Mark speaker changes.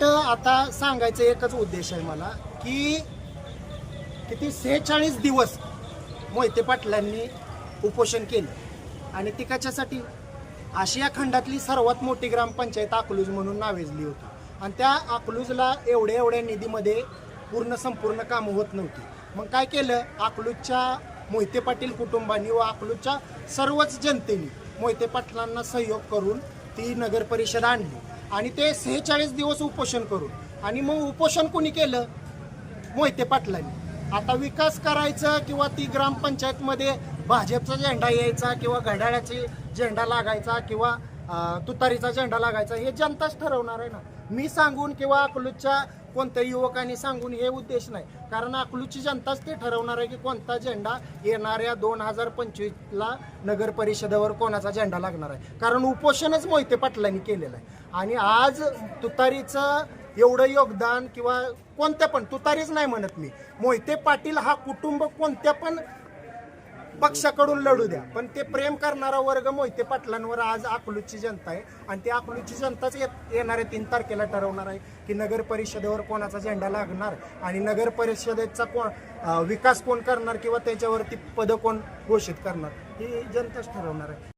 Speaker 1: Point आता सांगायचं एकच उद्देश आहे मला की किती सेहेचाळीस दिवस मोहिते पाटलांनी उपोषण केलं. आणि ती कशासाठी आशिया खंडातली सर्वात मोठी ग्रामपंचायत अकलूज म्हणून नावेजली होती. आणि त्या अकलूजला एवढ्या एवढ्या निधीमध्ये पूर्ण संपूर्ण कामं होत नव्हती. मग काय केलं? अकलूजच्या मोहिते पाटील कुटुंबांनी व अकलूजच्या सर्वच जनतेने मोहिते पाटलांना सहयोग करून ती नगर परिषद आणली. आणि ते सेहेचाळीस दिवस उपोषण करून आणि मग उपोषण कोणी केलं? मोहिते पाटलांनी. आता विकास करायचा किंवा ती ग्रामपंचायतमध्ये भाजपचा झेंडा यायचा किंवा घड्याळाची झेंडा लागायचा किंवा तुतारीचा झेंडा लागायचा हे जनताच ठरवणार आहे ना. मी सांगून किंवा अकलूजच्या कोणत्या युवकांनी सांगून हे उद्देश नाही. कारण अकलूची जनताच ते ठरवणार आहे की कोणता झेंडा येणाऱ्या दोन हजार पंचवीसला नगर परिषदेवर कोणाचा झेंडा लागणार आहे. कारण उपोषणच मोहिते पाटलांनी केलेलं आहे. आणि आज तुतारीचं एवढं योगदान किंवा कोणत्या पण तुतारीच नाही म्हणत मी. मोहिते पाटील हा कुटुंब कोणत्या पण पक्षाकडून लढू द्या. पण ते प्रेम करणारा वर्ग मोहिते पाटलांवर आज अकलूजची जनता आहे. आणि ते अकलूजची जनताच येत- येणाऱ्या तीन तारखेला ठरवणार आहे की नगर परिषदेवर कोणाचा झेंडा लागणार आणि नगर परिषदेचा कोण विकास कोण करणार किंवा त्याच्यावरती पदं कोण घोषित करणार ही जनताच ठरवणार आहे.